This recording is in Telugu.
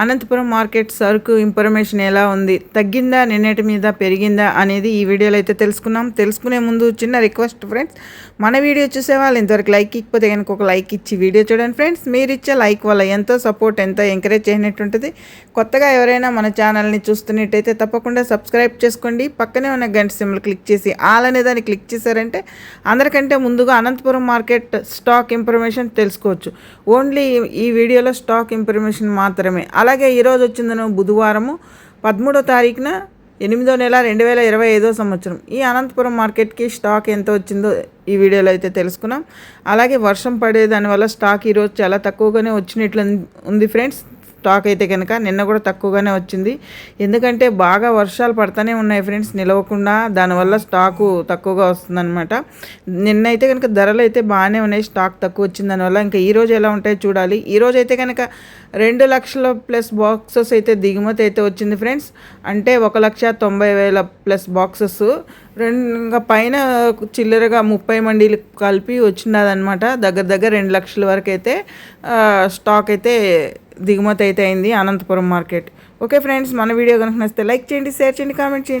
అనంతపురం మార్కెట్ సరుకు ఇన్ఫర్మేషన్ ఎలా ఉంది? తగ్గిందా నిన్నటి మీద పెరిగిందా అనేది ఈ వీడియోలో అయితే తెలుసుకున్నాం. తెలుసుకునే ముందు చిన్న రిక్వెస్ట్ ఫ్రెండ్స్ మన వీడియో చూసే వాళ్ళు ఇంతవరకు లైక్ ఇకపోతే కనుక ఒక లైక్ ఇచ్చి వీడియో చూడండి ఫ్రెండ్స్ మీరు ఇచ్చే లైక్ వల్ల ఎంతో సపోర్ట్ ఎంతో ఎంకరేజ్ చేయనట్టు ఉంటుంది. కొత్తగా ఎవరైనా మన ఛానల్ని చూస్తున్నట్టయితే తప్పకుండా సబ్స్క్రైబ్ చేసుకోండి. పక్కనే ఉన్న గంట సిమ్లు క్లిక్ చేసి ఆల్ అనే దాన్ని క్లిక్ చేశారంటే అందరికంటే ముందుగా అనంతపురం మార్కెట్ స్టాక్ ఇన్ఫర్మేషన్ తెలుసుకోవచ్చు. ఓన్లీ ఈ వీడియోలో స్టాక్ ఇన్ఫర్మేషన్ మాత్రమే. అలాగే ఈరోజు వచ్చిందను బుధవారము పదమూడో తారీఖున ఎనిమిదో నెల రెండు వేల ఇరవై ఐదో సంవత్సరం. ఈ అనంతపురం మార్కెట్కి స్టాక్ ఎంత వచ్చిందో ఈ వీడియోలో అయితే తెలుసుకున్నాం. అలాగే వర్షం పడే దానివల్ల స్టాక్ ఈరోజు చాలా తక్కువగానే వచ్చినట్లు ఉంది ఫ్రెండ్స్. స్టాక్ అయితే కనుక నిన్న కూడా తక్కువగానే వచ్చింది. ఎందుకంటే బాగా వర్షాలు పడతానే ఉన్నాయి ఫ్రెండ్స్ నిలవకుండా. దానివల్ల స్టాకు తక్కువగా వస్తుందన్నమాట. నిన్న అయితే కనుక ధరలు అయితే బాగానే ఉన్నాయి స్టాక్ తక్కువ వచ్చింది. దానివల్ల ఇంకా ఈరోజు ఎలా ఉంటాయో చూడాలి. ఈ అయితే కనుక రెండు లక్షల ప్లస్ బాక్సెస్ అయితే దిగుమతి అయితే వచ్చింది ఫ్రెండ్స్. అంటే ఒక లక్ష తొంభై వేల ప్లస్ బాక్సెస్. రెండు ఇంకా పైన చిల్లరగా ముప్పై మండీలు కలిపి వచ్చినదనమాట దగ్గర దగ్గర రెండు లక్షల వరకు అయితే స్టాక్ అయితే దిగుమతి అయితే అయింది అనంతపురం మార్కెట్. ఓకే ఫ్రెండ్స్ మన వీడియో కనుక నచ్చితే లైక్ చేయండి షేర్ చేయండి కామెంట్ చేయండి.